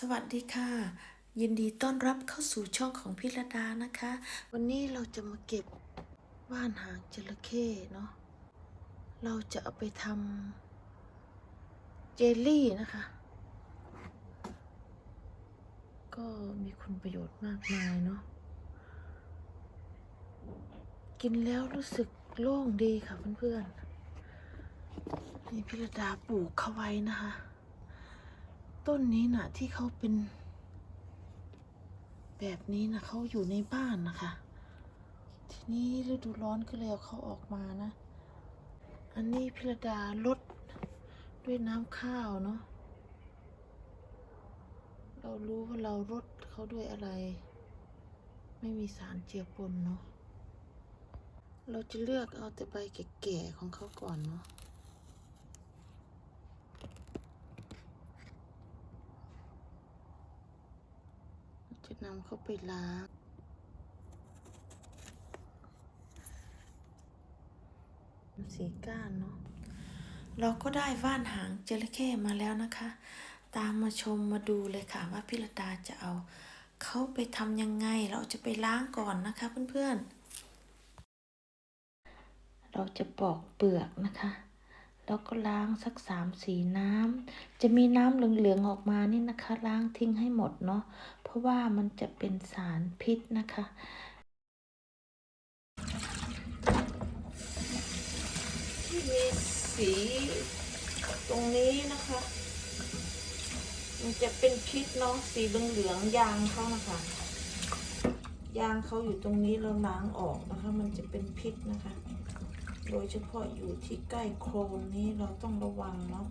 สวัสดีค่ะ ยินดีต้อนรับเข้าสู่ช่องของพิรดานะคะ วันนี้เราจะมาเก็บว่านหางจระเข้เนาะเราจะเอาไปทำเจลลี่นะคะ ก็มีคุณประโยชน์มากมายเนาะกินแล้วรู้สึกโล่งดีค่ะเพื่อนๆนี่พิรดาปลูกเขาไว้นะคะ ต้นนี้นะที่เขาเป็น แบบนี้นะเขาอยู่ในบ้านนะคะ ทีนี้ฤดูร้อนก็เลยเอาเขาออกมานะ อันนี้พิรดาลดด้วยน้ำข้าวเนาะเรารู้ว่าเรารดเขาด้วยอะไร ไม่มีสารเจือปนเนาะเราจะเลือกเอาแต่ใบแก่ๆของเขาก่อนเนาะ จะนำเขาไปล้าง สีก้านเนาะ เราก็ได้ว่านหางจระเข้มาแล้วนะคะ ตามมาชมมาดูเลยค่ะว่าพิรดาจะเอาเขาไปทำยังไง เราจะไปล้างก่อนนะคะเพื่อนๆ เราจะปอกเปลือกนะคะแล้วก็ล้างสักสามสีน้ำ จะมีน้ำเหลืองๆออกมานี่นะคะ ล้างทิ้งให้หมดเนาะ ราะว่ามันจะเป็นสารพิษนะคะ ที่มีสีตรงนี้นะคะ มันจะเป็นพิษเนาะสีเหลืองๆยางเขานะคะยางเขาอยู่ตรงนี้เราล้างออกนะคะ มันจะเป็นพิษนะคะ โดยเฉพาะอยู่ที่ใกล้โครนนี้เราต้องระวังเนาะ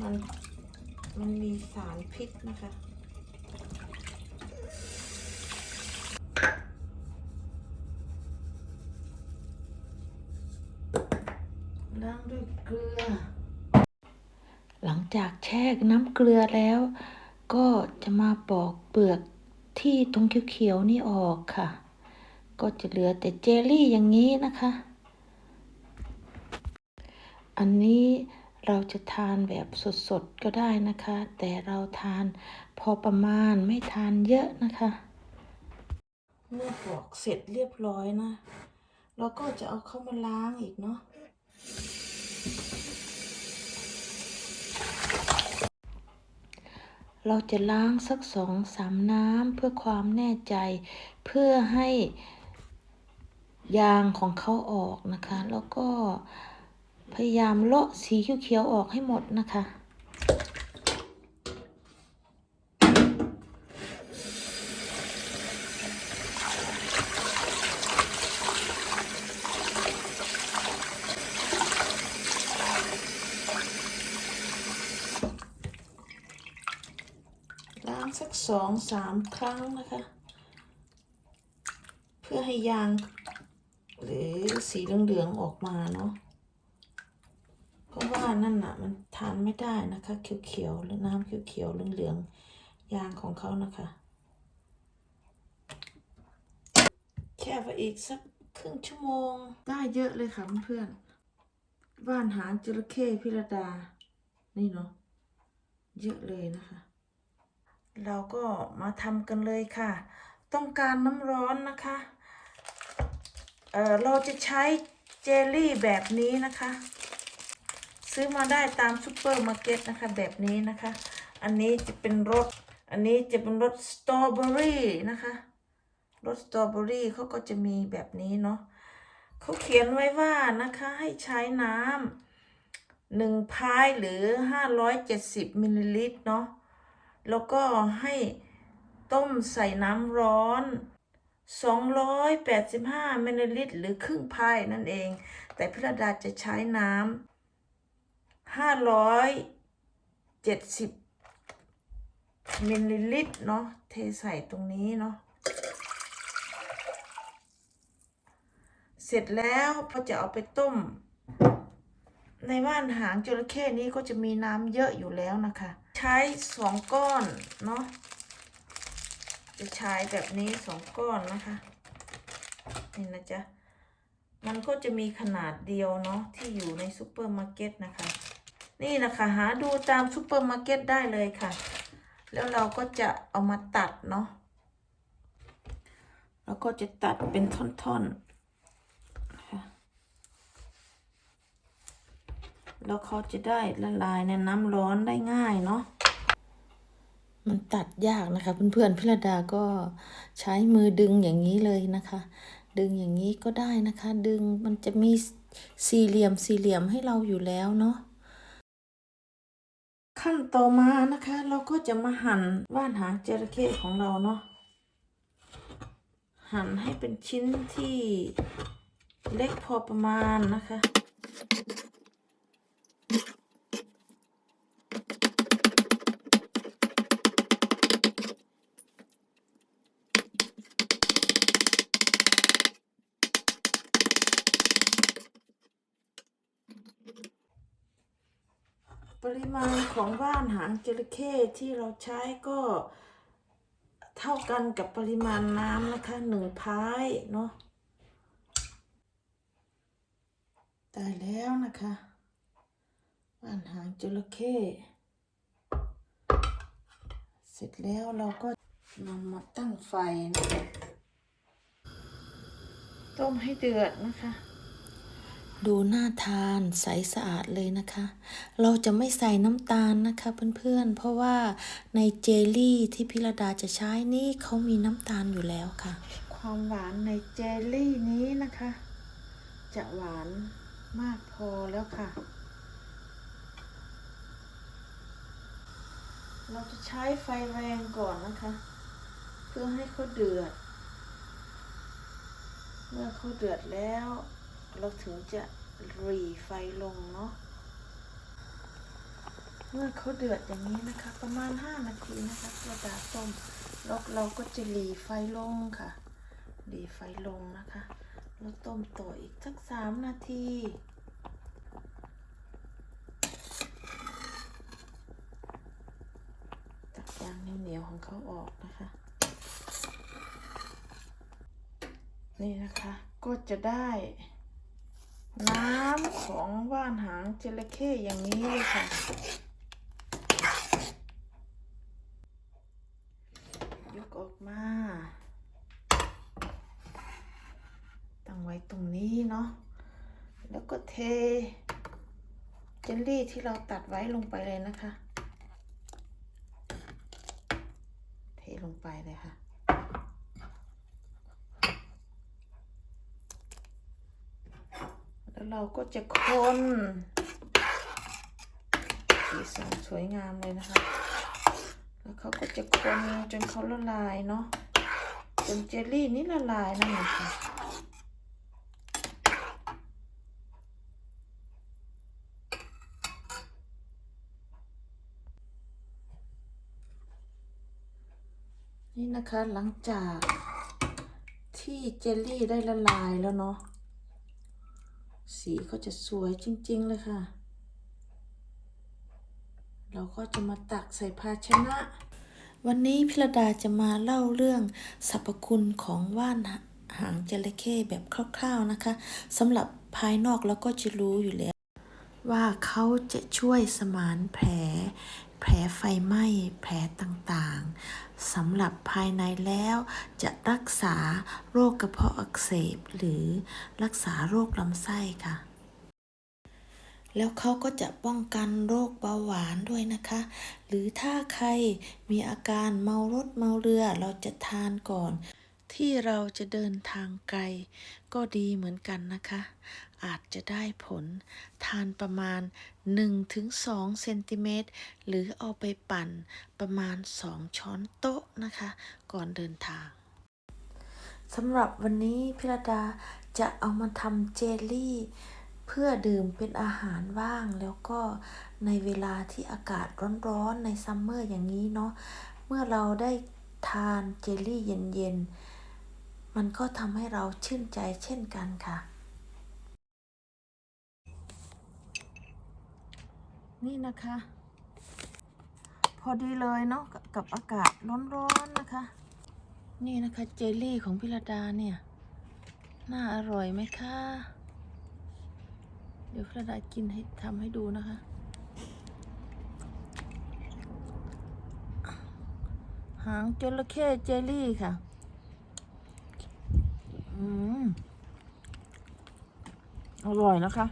มันมันมีสารพิษนะคะ ล้างด้วยเกลือ หลังจากแช่น้ำเกลือแล้ว ก็จะมาปอกเปลือกที่ตรงเขียวๆนี่ออกค่ะ ก็จะเหลือแต่เจลลี่อย่างนี้นะคะ อันนี้เราจะทานแบบสดๆก็ได้นะคะ แต่เราทานพอประมาณไม่ทานเยอะนะคะ เมื่อปอกเสร็จเรียบร้อยนะ เราก็จะเอาเข้ามาล้างอีกเนาะ เราจะล้างสักสองสามน้ำเพื่อความแน่ใจ เพื่อให้ยางของเขาออกนะคะ แล้วก็พยายามเลาะสีเขียวๆออกให้หมดนะคะ สักสองสามครั้งนะคะ เพื่อให้ยาง หรือสีเหลืองๆออกมาเนาะเพราะว่านั่นน่ะมันทานไม่ได้นะคะเขียวๆหรือน้ำเขียวๆเหลืองๆยางของเขานะคะแช่ไปอีกสักครึ่งชั่วโมง ได้เยอะเลยค่ะเพื่อนๆว่านหางจระเข้พิรดา นี่เนาะเยอะเลยนะคะ เราก็มาทำกันเลยค่ะ ต้องการน้ำร้อนนะคะ เอ่อเราจะใช้เจลลี่แบบนี้นะคะ ซื้อมาได้ตามซูเปอร์มาร์เก็ตนะคะแบบนี้นะคะ อันนี้จะเป็นรสอันนี้จะเป็นรสสตรอเบอรี่นะคะรสสตรอเบอรี่เขาก็จะมีแบบนี้เนาะเขาเขียนไว้ว่านะคะให้ใช้น้ำหนึ่งพายหรือห้าร้อยเจ็ดสิบมิลลิลิตรเนาะ แล้วก็ให้ต้มใส่น้ำร้อน 285มิลลิลิตรหรือครึ่งพายนั่นเอง แต่พิรดาจะใช้น้ำ570มิลลิลิตรเนาะเทใส่ตรงนี้เนาะเสร็จแล้วพอจะเอาไปต้ม ในว่านหางจระเข้นี้ก็จะมีน้ำเยอะอยู่แล้วนะคะ ใช้สองก้อนเนาะจะใช้แบบนี้สองก้อนนะคะนี่นะจ๊ะมันก็จะมีขนาดเดียวเนาะที่อยู่ในซูเปอร์มาร์เก็ตนะคะ นี่นะคะหาดูตามซูเปอร์มาร์เก็ตได้เลยค่ะ แล้วเราก็จะเอามาตัดเนาะแล้วก็จะตัดเป็นท่อนๆนะคะ แล้วเขาจะได้ละลายในน้ำร้อนได้ง่ายเนาะมันตัดยากนะคะ เพื่อนๆพิรดาก็ใช้มือดึงอย่างนี้เลยนะคะ ดึงอย่างนี้ก็ได้นะคะ ดึงมันจะมีสี่เหลี่ยมสี่เหลี่ยมให้เราอยู่แล้วเนาะขั้นต่อมานะคะ เราก็จะมาหั่นว่านหางจระเข้ของเราเนาะหั่นให้เป็นชิ้นที่เล็กพอประมาณนะคะ ริมาณของว่านหางจระเข้ที่เราใช้ก็เท่ากันกับปริมาณน้ำนะคะหนึ่งพายเนาะได้แล้วนะคะว่านหางจระเข้เสร็จแล้วเราก็นำมาตั้งไฟนะคะต้มให้เดือดนะคะ ดูน่าทานใสสะอาดเลยนะคะ เราจะไม่ใส่น้ำตาลนะคะเพื่อนๆ เพราะว่าในเจลลี่ที่พิรดาจะใช้นี่เขามีน้ำตาลอยู่แล้วค่ะ ความหวานในเจลลี่นี้นะคะ จะหวานมากพอแล้วค่ะ เราจะใช้ไฟแรงก่อนนะคะ เพื่อให้เขาเดือด เมื่อเขาเดือดแล้ว เราถึงจะหรีไฟลงเนาะเมื่อเขาเดือดอย่างนี้นะคะ ประมาณ 5 นาทีนะคะกระดาษต้มแล้วเราก็จะหลีไฟลงค่ะหลีไฟลงนะคะแล้วต้มต่ออีกสัก 3 นาทีตักยางเหนียวของเขาออกนะคะ นี่นะคะก็จะได้ น้ำของว่านหางจระเข้อย่างนี้เลยค่ะ ยกออกมา ตั้งไว้ตรงนี้เนาะ แล้วก็เทเจลลี่ที่เราตัดไว้ลงไปเลยนะคะ เทลงไปเลยค่ะ แล้ว เราก็จะคนสีสันสวยงามเลยนะคะ แล้วเขาก็จะคนจนเขาละลายเนาะ จนเจลลี่นี้ละลายนั่นเองค่ะนี่นะคะหลังจากที่เจลลี่ได้ละลายแล้วเนาะ สีก็จะสวยจริง ๆ เลยค่ะ เราก็จะมาตักใส่ภาชนะ วันนี้พิรดาจะมาเล่าเรื่องสรรพคุณของว่านหางจระเข้แบบคร่าวๆนะคะสำหรับภายนอกเราก็จะรู้อยู่แล้ว ว่าเขาจะช่วยสมานแผล แผลไฟไหม้แผลต่างๆสำหรับภายในแล้วจะรักษาโรคกระเพาะอักเสบหรือรักษาโรคลำไส้ค่ะ แล้วเขาก็จะป้องกันโรคเบาหวานด้วยนะคะ หรือถ้าใครมีอาการเมารถเมาเรือเราจะทานก่อน ที่เราจะเดินทางไกล ก็ดีเหมือนกันนะคะ อาจจะได้ผลทานประมาณ 1-2เซนติเมตรหรือเอาไปปั่นประมาณ 2 ช้อนโต๊ะนะคะ ก่อนเดินทางสำหรับวันนี้พิรดาจะเอามาทำเจลลี่ เพื่อดื่มเป็นอาหารว่างแล้วก็ในเวลาที่อากาศร้อนๆในซัมเมอร์อย่างนี้เนาะเมื่อเราได้ทานเจลลี่เย็นๆ มันก็ทำให้เราชื่นใจเช่นกันค่ะ นี่นะคะ พอดีเลยเนาะกับอากาศร้อนๆนะคะ นี่นะคะเจลลี่ของพิรดาเนี่ย น่าอร่อยไหมคะ เดี๋ยวพิรดากินให้ทำให้ดูนะคะ หางจระเข้เจลลี่ค่ะ อืม อร่อยนะคะ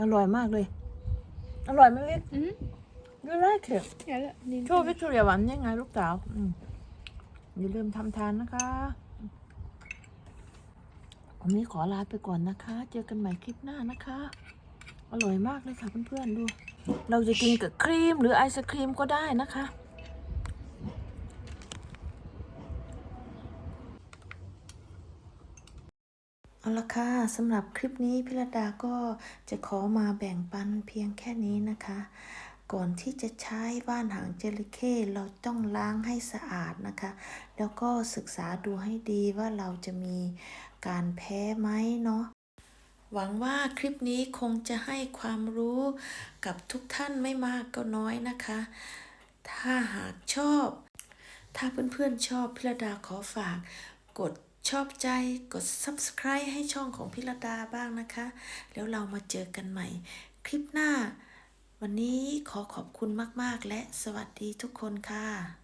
อร่อยมากเลย อร่อยไหมวิก Mm. you like it Ja, det, det, โชว์วิกตอเรียหวานยังไงลูกสาวอืมอย่าลืมทำทานนะคะ วันนี้ขอลาไปก่อนนะคะ เจอกันใหม่คลิปหน้านะคะ อร่อยมากเลยค่ะเพื่อนๆดู เราจะกินกับครีมหรือไอศครีมก็ได้นะคะ เอาละค่ะสำหรับคลิปนี้พิรดาก็จะขอมาแบ่งปันเพียงแค่นี้นะคะ ก่อนที่จะใช้ว่านหางเจระเข้เราต้องล้างให้สะอาดนะคะ แล้วก็ศึกษาดูให้ดีว่าเราจะมีการแพ้ไหมเนาะหวังว่าคลิปนี้คงจะให้ความรู้กับทุกท่านไม่มากก็น้อยนะคะ ถ้าหากชอบ ถ้าเพื่อนๆชอบพิรดาขอฝากกด ชอบใจกด subscribe ให้ช่องของพิรดาบ้างนะคะ แล้วเรามาเจอกันใหม่ คลิปหน้า วันนี้ขอขอบคุณมาก ๆ และสวัสดีทุกคนค่ะ